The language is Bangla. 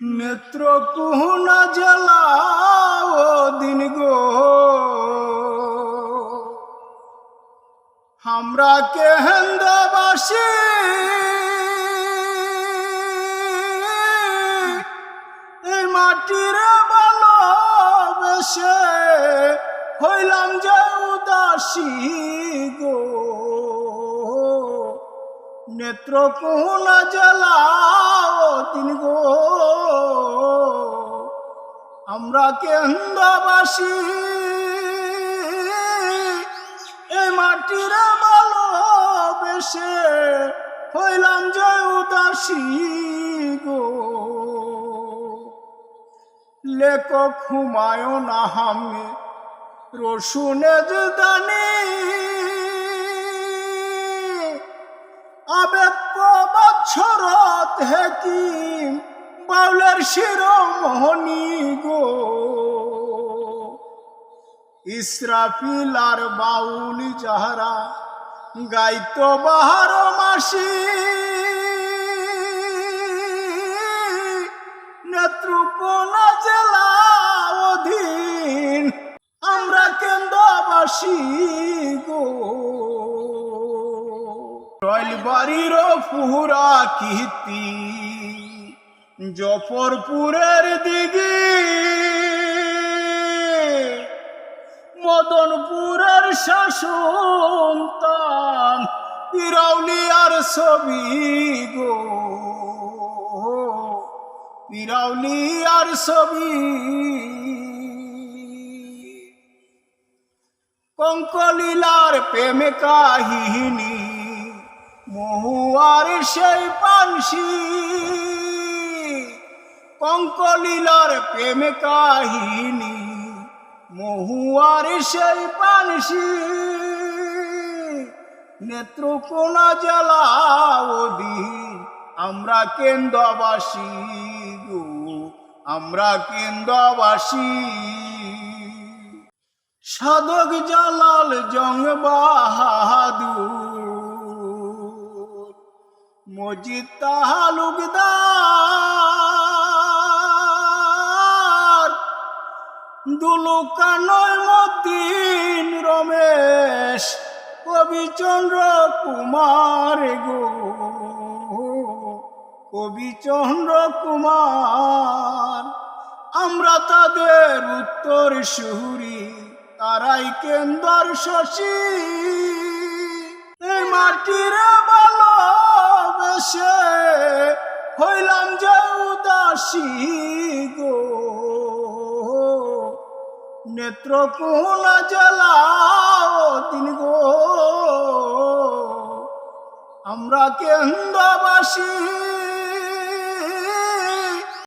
নেত্র কুহনা জ্বালাও দিন গো। আমরা কেহেন্দাবাসী। এই মাটির ভালোবেসে হইলাম যে উদাসী গো। নেত্র কোনা জ্বালাও দিন গো আমরা কেন্দ্রবাসী এই মাটির ভালোবেসে হইলাম যে উদাসী গো। লেখক হুমায়ুন আহমেদ, রসুনে দানি আবেগ বাউলের শিরোমণি গো। ইসরাফিল আর বাউল যাহারা গাইত বাহার মাসি। নেত্রকোনা জেলা অধীন আমরা কেন্দ্রবাসী গো। বাড়ির পুরা কীর্তি, জফরপুরের দিকে মদনপুরের শাসন তান, পিরাউলিয়ার ছবি গো। পিরাউলিয়ার ছবি। কঙ্কলীলার প্রেম কাহিনী মহুয়ার সেই পানসি, কঙ্কলীলার প্রেম কাহিনী। মহুয়ার সেই পানসি, নেত্রকোনা জ্বালাওদি আমরা কেন্দ্রবাসী গো, আমরা কেন্দ্রবাসী। সাধক জালাল জং বাহাদুর মজিদ তালুকদার দুলুকানয় রমেশ কবিচন্দ্র কুমার গো। কবিচন্দ্র কুমার আমরা তাদের উত্তর সুহুরি, তারাই কেন্দ্র শশী। মাটির ভালোবেসে হইলাম যে উদাসী গো। নেত্র কুনা জেলা দিন গো। আমরা কেন্দ্রবাসী